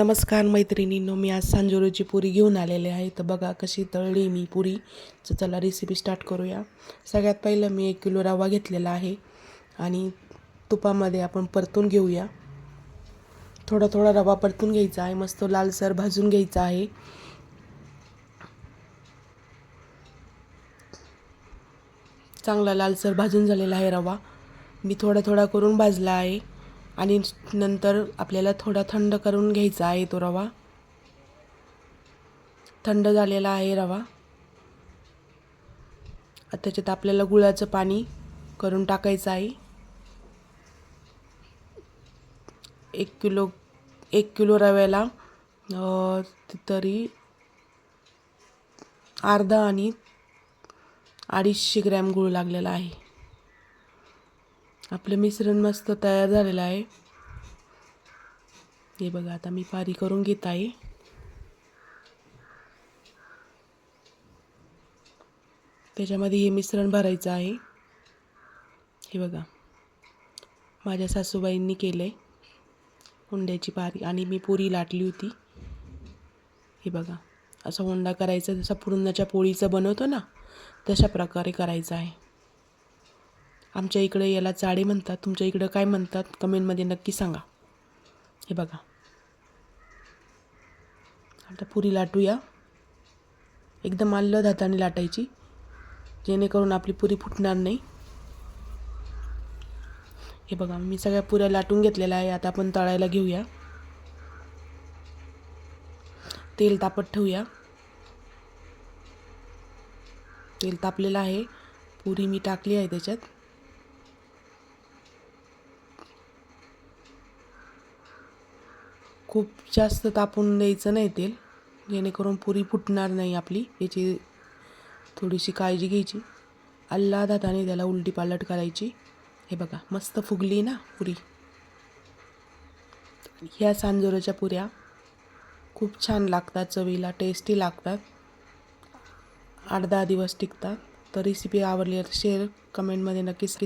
नमस्कार मैत्रिणींनो मी आज सांजोरीची पुरी घेऊन आलेले आहे. तर बघा कशी तळली मी पुरी. तर चला रेसिपी स्टार्ट करूया. सगळ्यात पहिलं मी एक किलो रवा घेतलेला आहे आणि तुपामध्ये आपण परतून घेऊया. थोडा थोडा रवा परतून घ्यायचा आहे. मस्त लालसर भाजून घ्यायचा आहे. चांगला लालसर भाजून झालेला आहे रवा. मी थोडा थोडा करून भाजला आहे. आणि नंतर आपल्याला थोडा थंड करून घ्यायचा आहे तो रवा. थंड झालेला आहे रवा. आता त्याच्यात आपल्याला गुळाचं पाणी करून टाकायचं आहे. एक किलो एक किलो रव्याला तरी अर्धा आणि अडीचशे ग्रॅम गुळ लागलेला आहे. आपलं मिश्रण मस्त तयार झालेलं आहे. हे बघा आता मी पारी करून घेत आहे. त्याच्यामध्ये हे मिश्रण भरायचं आहे. हे बघा माझ्या सासूबाईंनी केलं आहे हुंड्याची पारी आणि मी पुरी लाटली होती. हे बघा असा हुंडा करायचा जसा पुरणाच्या पोळीचं बनवतो ना तशा प्रकारे करायचा आहे. आमच्या इकडे याला चाळे म्हणतात तुमच्या इकडं काय म्हणतात कमेंटमध्ये नक्की सांगा. हे बघा. आता पुरी लाटूया. एकदम आल्लद हाताने लाटायची जेणेकरून आपली पुरी फुटणार नाही. हे बघा मी सगळ्या पुऱ्या लाटून घेतलेल्या आहे आता आपण तळायला घेऊया. तेल तापत ठेवूया. तेल तापलेलं आहे. पुरी मी टाकली आहे त्याच्यात. खूप जास्त तापून द्यायचं नाही तेल. जेणेकरून पुरी फुटणार नाही आपली. याची थोडीशी काळजी घ्यायची. अल्लाद हाताने त्याला उलटी पालट करायची. हे बघा मस्त फुगली ना पुरी. ह्या सांजोराच्या पुऱ्या खूप छान लागतात चवीला टेस्टी लागतात. आठ दहा दिवस टिकतात. तर रेसिपी आवडली तर शेअर कमेंटमध्ये नक्कीच